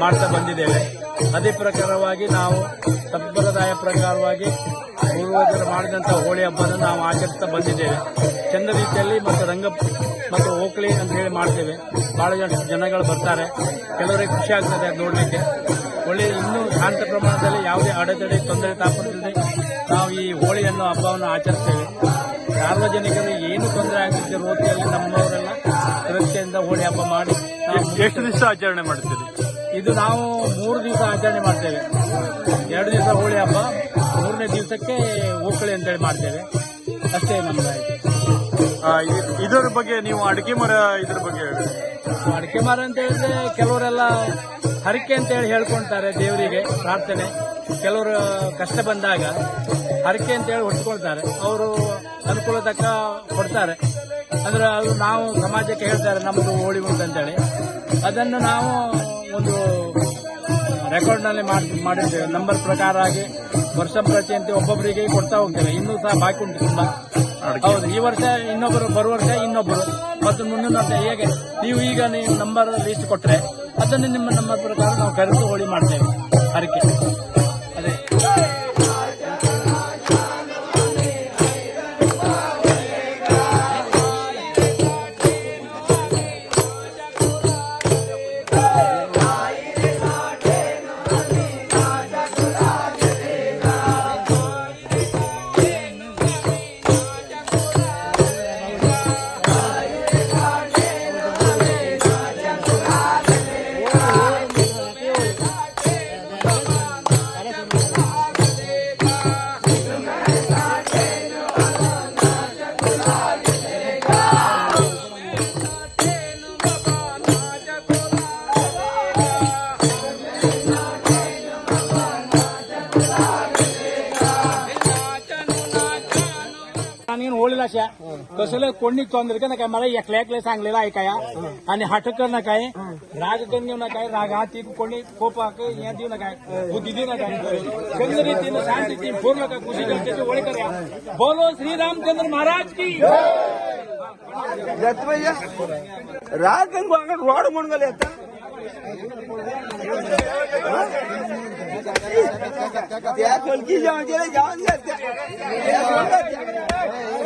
ಮಾಡ್ತಾ ಬಂದಿದ್ದೇವೆ ಅದೇ ಪ್ರಕಾರವಾಗಿ ನಾವು ಸಂಪ್ರದಾಯ ಪ್ರಕಾರವಾಗಿ ಪೂರ್ವಜರು ಮಾಡಿದಂಥ ಹೋಳಿ ಹಬ್ಬನ ನಾವು ಆಚರಿಸ್ತಾ ಬಂದಿದ್ದೇವೆ. ಚಂದ ರೀತಿಯಲ್ಲಿ ಮತ್ತು ರಂಗ ಮತ್ತು ಹೋಕಳಿ ಅಂತ ಹೇಳಿ ಮಾಡ್ತೇವೆ. ಬಹಳ ಜನ ಜನಗಳು ಬರ್ತಾರೆ. ಕೆಲವರಿಗೆ ಖುಷಿ ಆಗ್ತದೆ ನೋಡಲಿಕ್ಕೆ. ಒಳ್ಳೆ ಇನ್ನೂ ಶಾಂತ ಪ್ರಮಾಣದಲ್ಲಿ ಯಾವುದೇ ಅಡೆತಡೆ, ತೊಂದರೆ ತಾಪದಲ್ಲಿ ನಾವು ಈ ಹೋಳಿಯನ್ನು ಹಬ್ಬವನ್ನು ಆಚರಿಸ್ತೇವೆ. ಸಾರ್ವಜನಿಕರಿಗೆ ಏನು ತೊಂದರೆ ಆಗುತ್ತೆ ರೋಗಿಯಲ್ಲಿ ನಮ್ಮವರೆಲ್ಲ ಸುರಕ್ಷೆಯಿಂದ ಹೋಳಿ ಹಬ್ಬ ಮಾಡಿ ಎಷ್ಟು ದಿವಸ ಆಚರಣೆ ಮಾಡ್ತೀರಿ? ಇದು ನಾವು ಮೂರು ದಿವಸ ಆಚರಣೆ ಮಾಡ್ತೇವೆ. ಎರಡು ದಿವಸ ಹೋಳಿ ಹಬ್ಬ ಮೂರನೇ ದಿವಸಕ್ಕೆ ಓಕಳಿ ಅಂತೇಳಿ ಮಾಡ್ತೇವೆ. ಅಷ್ಟೇ ನಮ್ಮದಾಯಿತು ಇದರ ಬಗ್ಗೆ ನೀವು ಅಡಿಕೆ ಮರ, ಇದ್ರ ಬಗ್ಗೆ ಹೇಳಿ. ಅಡಿಕೆ ಮರ ಅಂತ ಹೇಳಿದ್ರೆ ಕೆಲವರೆಲ್ಲ ಹರಕೆ ಅಂತ ಹೇಳಿ ಹೇಳ್ಕೊಂತಾರೆ ದೇವರಿಗೆ ಪ್ರಾರ್ಥನೆ. ಕೆಲವರು ಕಷ್ಟ ಬಂದಾಗ ಹರಕೆ ಅಂತ ಹೇಳಿ ಹೊಟ್ಕೊಳ್ತಾರೆ ಅವರು ಅನುಕೂಲ ತಕ್ಕ ಕೊಡ್ತಾರೆ. ಅಂದ್ರೆ ಅದು ನಾವು ಸಮಾಜಕ್ಕೆ ಹೇಳ್ತಾರೆ ನಮ್ಮದು ಹೋಳಿ ಉಂಟು ಅಂತೇಳಿ. ಅದನ್ನು ನಾವು ಒಂದು ರೆಕಾರ್ಡ್ನಲ್ಲಿ ಮಾಡಿ ಮಾಡಿದ್ದೇವೆ ನಂಬರ್ ಪ್ರಕಾರ ಆಗಿ ವರ್ಷ ಪ್ರತಿಯಂತೆ ಒಬ್ಬೊಬ್ಬರಿಗೆ ಕೊಡ್ತಾ ಹೋಗ್ತೇವೆ. ಇನ್ನೂ ಸಹ ಬಾಕಿ ಉಂಟು ತುಂಬಾ. ಹೌದು, ಈ ವರ್ಷ ಇನ್ನೊಬ್ಬರು, ಬರುವ ವರ್ಷ ಇನ್ನೊಬ್ಬರು. ಮತ್ತು ಮುಂದಿನ ವರ್ಷ ಹೇಗೆ? ನೀವು ಈಗ ನೀವು ನಂಬರ್ ಲೀಸ್ಟ್ ಕೊಟ್ಟರೆ ಅದನ್ನು ನಿಮ್ಮ ನಂಬರ್ ಪ್ರಕಾರ ನಾವು ಕರೆದು ಹೋಳಿ ಮಾಡ್ತೇವೆ. ಹರಕೆ. अशा. कसलं कोणी तोंड का नका मला एकल्या एकल्या सांगलेलं ऐकाया आणि हट कर नकाय राग करून देऊ नका राग हा ती कोणी खोप या देऊ नका बुद्धी देऊ नका. चंद्ररीतीनं शांत ती फोन नका खुशी जनतेची ओळख करा. बोलो श्री रामचंद्र महाराज की. राग रोड म्हणून गेले आता. त्या खडकी जेवण केलं जेवण घ्या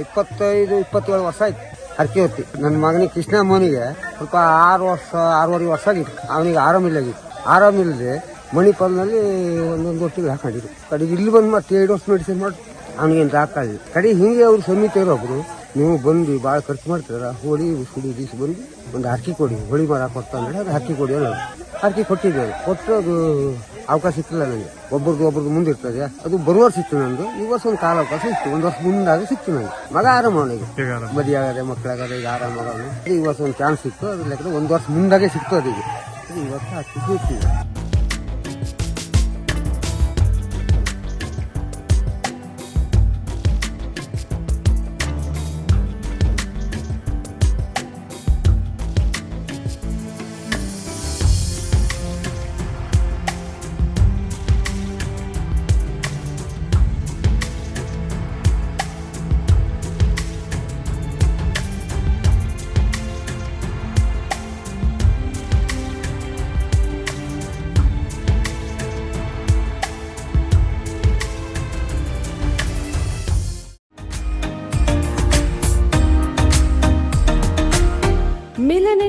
ಇಪ್ಪತ್ತೈದು, ಇಪ್ಪತ್ತೇಳು ವರ್ಷ ಆಯ್ತು. ಅರ್ಕೆ ಹೊತ್ತಿ. ನನ್ನ ಮಗನಿಗೆ ಕೃಷ್ಣ ಮೋನಿಗೆ ಸ್ವಲ್ಪ ಆರು ವರ್ಷ, ಆರೂವರೆ ವರ್ಷ ಆಗಿತ್ತು. ಅವನಿಗೆ ಆರಾಮಿಲ್ಲಾಗಿತ್ತು ಆರಾಮಿಲ್ಲದೆ ಮಣಿಪಾಲ್ನಲ್ಲಿ ಒಂದೊಂದು ಹೊತ್ತಿಗೆ ಹಾಕೊಂಡಿದ್ರು ಕಡೆಗೆ ಇಲ್ಲಿ ಬಂದು ಮತ್ತೆ ಎರಡು ವರ್ಷ ಮೆಡಿಸಿನ್ ಮಾಡಿ ಅವನಿಗೇನು ದಾಖಲೆ ಕಡೆ ಹಿಂಗೆ ಅವ್ರು ಸಮಿತಿಯವರು ಒಬ್ರು ನೀವು ಬಂದು ಭಾಳ ಖರ್ಚು ಮಾಡ್ತೀರ ಹೋಳಿ ಸುಡಿ ದಿವಸ ಬಂದು ಒಂದು ಹರಕೆ ಕೊಡಿ ಹೋಳಿ ಮರ ಕೊಡ್ತಾ ಅಂದ್ರೆ ಅದು ಹರಕೆ ಕೊಡಿ ಅನ್ನೋದು ಹರಕೆ ಕೊಟ್ಟಿದ್ದೇವೆ ಕೊಟ್ಟು ಅದು ಅವಕಾಶ ಸಿಕ್ಕಿಲ್ಲ ನನಗೆ ಒಬ್ರದ್ದು ಒಬ್ರಿಗೆ ಮುಂದೆ ಮುಂದಿರ್ತದೆ ಅದು ಬರುವ ಸಿಕ್ತು ನಂದು. ಈ ವರ್ಷ ಒಂದು ಕಾಲ ಅವಕಾಶ ಇತ್ತು ಒಂದು ವರ್ಷ ಮುಂದಾಗ ಸಿಕ್ತು ನನಗೆ ಮಗ ಆರಾಮ ಅವನಿಗೆ ಮದುವೆ ಆಗದೆ ಮಕ್ಕಳಾಗದೆ ಈಗ ಆರಾಮ ಅವನು. ಈ ವರ್ಷ ಒಂದು ಚಾನ್ಸ್ ಸಿಕ್ತು. ಅದ್ರ ಲೆಕ್ಕದ ಒಂದು ವರ್ಷ ಮುಂದಾಗೆ ಸಿಕ್ತು ಅದೀಗ ಈ ವರ್ಷ ಹಾಕಿ ಸಿಕ್ಕಿದೆ.